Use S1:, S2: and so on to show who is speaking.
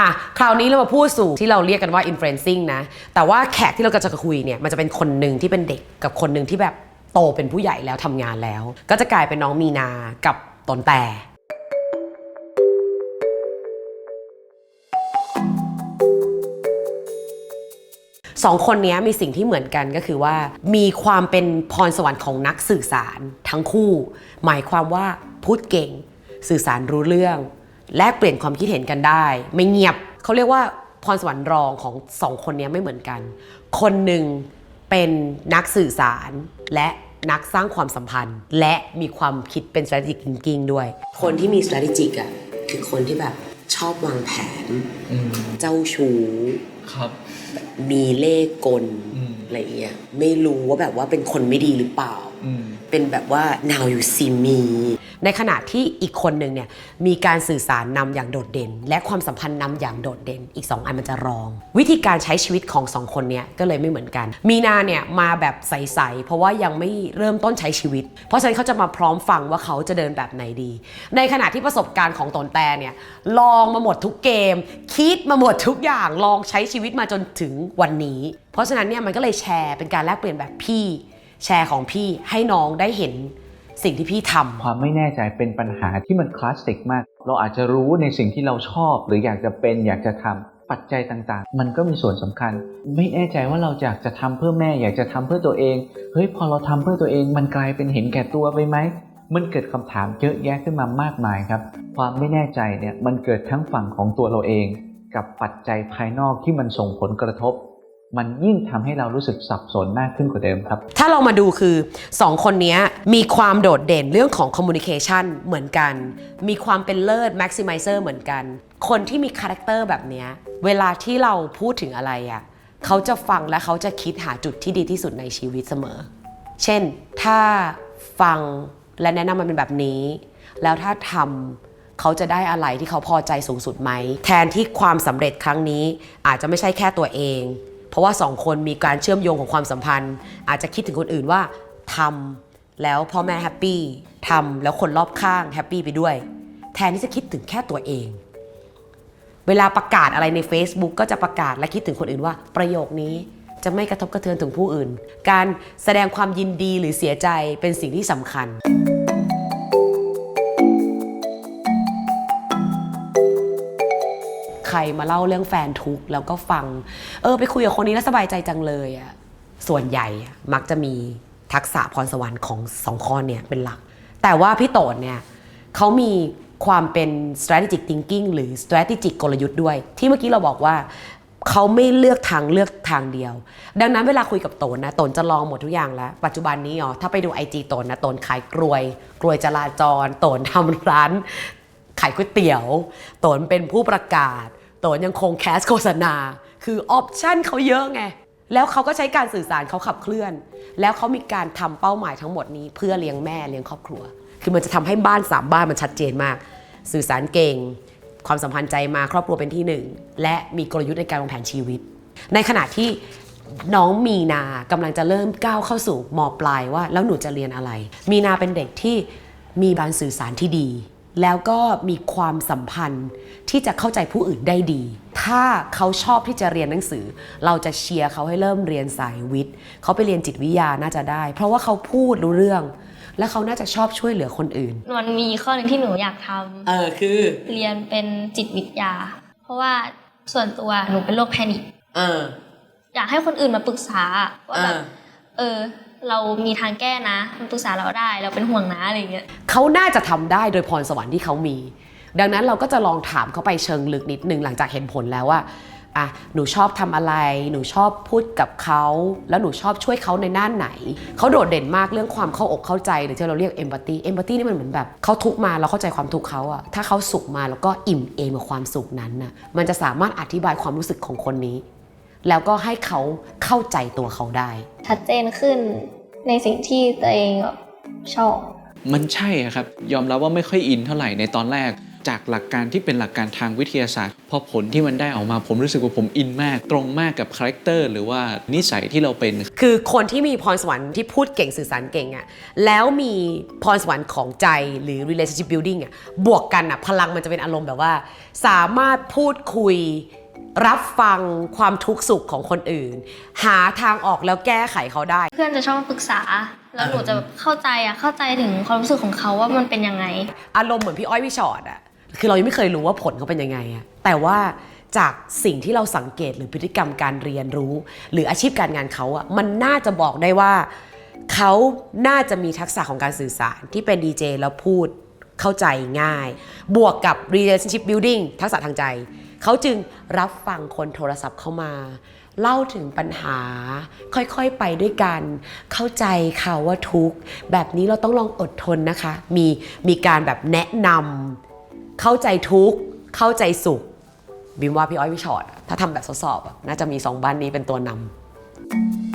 S1: อะคราวนี้เรามาพูดสู่ที่เราเรียกกันว่า influencing นะ แต่ว่าแขกที่เราจะคุยเนี่ยมันจะเป็นคนหนึ่งที่เป็นเด็กกับคนหนึ่งที่แบบโตเป็นผู้ใหญ่แล้วทำงานแล้ว ก็จะกลายเป็นน้องมีนากับตนแต่สองคนนี้มีสิ่งที่เหมือนกันก็คือว่า มีความเป็นพรสวรรค์ของนักสื่อสารทั้งคู่ หมายความว่าพูดเก่ง สื่อสารรู้เรื่อง แลกเปลี่ยนความคิดเห็นกันได้ ไม่เงียบเขาเรียกว่าพรสวรรค์รองของสองคนนี้ไม่เหมือนกัน คนหนึ่งเป็นนักสื่อสารและนักสร้างความสัมพันธ์ และมีความคิดเป็น strategic thinking ด้วย คนที่มี strategic อะคือคนที่แบบชอบวางแผน
S2: อืม
S1: เจ้าชู้
S2: ครับ
S1: มีเล่ห์กล
S2: อืม
S1: อะไรเงี้ยไม่รู้ว่าแบบว่าเป็นคนไม่ดีหรือเปล่า
S2: อืม
S1: เป็นแบบว่า now you see me ในขณะที่อีกคนหนึ่งเนี่ยมีการสื่อสารนำอย่างโดดเด่น และความสัมพันธ์นำอย่างโดดเด่น อีก 2 อันมันจะรอง วิธีการใช้ชีวิตของสองคนเนี้ยก็เลยไม่เหมือนกัน มีนาเนี่ยมาแบบใสๆเพราะว่ายังไม่เริ่มต้นใช้ชีวิต เพราะฉะนั้นเขาจะมาพร้อมฟังว่าเขาจะเดินแบบไหนดี ในขณะที่ประสบการณ์ของตนแต่เนี่ยลองมาหมดทุกเกม คิดมาหมดทุกอย่างลองใช้ชีวิตมาจนถึงวันนี้ เพราะฉะนั้นเนี่ยมันก็เลยแชร์เป็นการแลกเปลี่ยนแบบพี่ แชร์ของพี่ให้น้องได้เห็นสิ่งที่พี่ทำ
S3: ความไม่แน่ใจเป็นปัญหาที่มันคลาสสิกมาก เราอาจจะรู้ในสิ่งที่เราชอบ หรืออยากจะเป็นอยากจะทำปัจจัยต่างๆ มันก็มีส่วนสำคัญ ไม่แน่ใจว่าเราอยากจะทำเพื่อแม่อยากจะทำเพื่อตัวเอง เฮ้ยพอเราทำเพื่อตัวเองมันกลายเป็นเห็นแก่ตัวไปไหม มันเกิดคำถามเยอะแยะขึ้นมามากมายครับ ความไม่แน่ใจเนี่ยมันเกิดทั้งฝั่งของตัวเราเอง กับปัจจัยภายนอกที่มันส่งผลกระทบ มันยิ่งทำให้เรารู้สึกสับสนมากขึ้นกว่าเดิมครับ
S1: ถ้าเรามาดูคือ 2 คนนี้มีความโดดเด่นเรื่องของ communication เหมือนกัน มีความเป็นเลิศ maximizer เหมือนกัน คนที่มีคาแรคเตอร์แบบนี้ เวลาที่เราพูดถึงอะไรอะ่ะเขาจะฟังและเขาจะคิดหาจุดที่ดีที่สุดในชีวิตเสมอ เช่น ถ้าฟังและแนะนำมันเป็นแบบนี้ แล้วถ้าทำเขาจะได้อะไรที่เขาพอใจสูงสุดไหม แทนที่ความสำเร็จครั้งนี้อาจจะไม่ใช่แค่ตัวเอง เพราะว่าสองคนมีการเชื่อมโยงของความสัมพันธ์ อาจจะคิดถึงคนอื่นว่าทำแล้วพ่อแม่แฮปปี้ทำแล้วคนรอบข้างแฮปปี้ไปด้วย แทนที่จะคิดถึงแค่ตัวเอง เวลาประกาศอะไรใน Facebook ก็จะประกาศและคิดถึงคนอื่นว่า ประโยคนี้จะไม่กระทบกระเทือนถึงผู้อื่น การแสดงความยินดีหรือเสียใจเป็นสิ่งที่สำคัญ ใครมาเล่าเรื่องแฟนทุกข์แล้วก็ฟัง เออ ไปคุยกับคนนี้แล้วสบายใจจังเลยอะส่วนใหญ่มักจะมีทักษะพรสวรรค์ของสองข้อเนี่ยเป็นหลัก แต่ว่าพี่โตนเนี่ยเขามีความเป็น strategic thinking หรือ strategic กลยุทธ์ด้วย ที่เมื่อกี้เราบอกว่าเขาไม่เลือกทางเลือกทางเดียว ดังนั้นเวลาคุยกับโตนนะโตนจะลองหมดทุกอย่างแล้ว ปัจจุบันนี้อ๋อถ้าไปดู IG โตนนะโตนขายกลวย กลวยจราจรโตนทำร้านขายก๋วยเตี๋ยว โตนเป็นผู้ประกาศ โตนยังคงแคสโฆษณา คือออปชั่นเขาเยอะไง แล้วเขาก็ใช้การสื่อสารเขาขับเคลื่อน แล้วเขามีการทำเป้าหมายทั้งหมดนี้ เพื่อเลี้ยงแม่เลี้ยงครอบครัว คือมันจะทำให้บ้านสามบ้านมันชัดเจนมาก สื่อสารเก่ง ความสัมพันธ์ใจมาครอบครัวเป็นที่หนึ่งและมีกลยุทธ์ในการวางแผนชีวิต ในขณะที่น้องมีนากำลังจะเริ่มก้าวเข้าสู่มปลายว่า แล้วหนูจะเรียนอะไร มีนาเป็นเด็กที่มีการสื่อสารที่ดี แล้วก็มีความสัมพันธ์ที่จะเข้าใจผู้อื่นได้ดี ถ้าเขาชอบที่จะเรียนหนังสือ เราจะเชียร์เขาให้เริ่มเรียนสายวิทย์ เขาไปเรียนจิตวิทยาน่าจะได้ เพราะว่าเขาพูดรู้เรื่อง และเขาน่าจะชอบช่วยเหลือคนอื่น
S4: มันมีข้อหนึ่งที่หนูอยากท
S1: เออคือำ
S4: เรียนเป็นจิตวิทยา เพราะว่าส่วนตัวหนูเป็นโรคแพนิค
S1: เออ
S4: อยากให้คนอื่นมาปรึกษาว่าแบบ
S1: อ่า
S4: เออ เรามีทางแก้นะมาปรึกษาเราได้เราเป็นห่วงนะอะไรเงี้ย
S1: เขาน่าจะทำได้โดยพรสวรรค์ที่เขามี ดังนั้นเราก็จะลองถามเขาไปเชิงลึกนิดนึงหลังจากเห็นผลแล้วว่าอะหนูชอบทำอะไร หนูชอบพูดกับเขา แล้วหนูชอบช่วยเขาในด้านไหน เขาโดดเด่นมากเรื่องความเข้าอกเข้าใจหรือที่เราเรียกเอมพัตตีเอมพัตตีนี่มันเหมือนแบบเขาทุกมาเราเข้าใจความทุกเขาอะถ้าเขาสุขมาแล้วก็อิ่มเอมกับความสุขนั้นน่ะมันจะสามารถอธิบายความรู้สึกของคนนี้ แล้วก็ให้เขาเข้าใจตัวเขาได้
S4: ชัดเจนขึ้นในสิ่งที่ตัวเองแบบชอบ
S2: มันใช่อะครับ ยอมรับว่าไม่ค่อยอินเท่าไหร่ในตอนแรก จากหลักการที่เป็นหลักการทางวิทยาศาสตร์ พอผลที่มันได้ออกมาผมรู้สึกว่าผมอินมาก ตรงมากกับคาแรคเตอร์หรือว่านิสัยที่เราเป็น
S1: คือคนที่มีพรสวรรค์ที่พูดเก่งสื่อสารเก่งอะแล้วมีพรสวรรค์ของใจหรือ relationship building อะบวกกันอะพลังมันจะเป็นอารมณ์แบบว่า สามารถพูดคุย รับฟังความทุกข์สุขของคนอื่น หาทางออกแล้วแก้ไขเขาได้
S4: เพื่อนจะชอบมาปรึกษา แล้วหนูจะแบบเข้าใจอะเข้าใจถึงความรู้สึกของเขาว่ามันเป็นยังไง
S1: อารมณ์เหมือนพี่อ้อยพี่ชอตอะคือเรายังไม่เคยรู้ว่าผลเขาเป็นยังไงอะแต่ว่าจากสิ่งที่เราสังเกตหรือพฤติกรรมการเรียนรู้ หรืออาชีพการงานเขาอะมันน่าจะบอกได้ว่า เขาน่าจะมีทักษะของการสื่อสารที่เป็นดีเจแล้วพูดเข้าใจง่าย บวกกับ relationship building ทักษะทางใจ เขาจึงรับฟังคนโทรศัพท์เข้ามา เล่าถึงปัญหา ค่อยๆไปด้วยกัน เข้าใจค่ะว่าทุกข์แบบนี้เราต้องลองอดทนนะคะ มีมีการแบบแนะนำเข้าใจทุกข์เข้าใจสุข บิมว่าพี่อ้อยพี่ชอตอะถ้าทำแบบทดสอบน่าจะมีสองบ้านนี้เป็นตัวนำ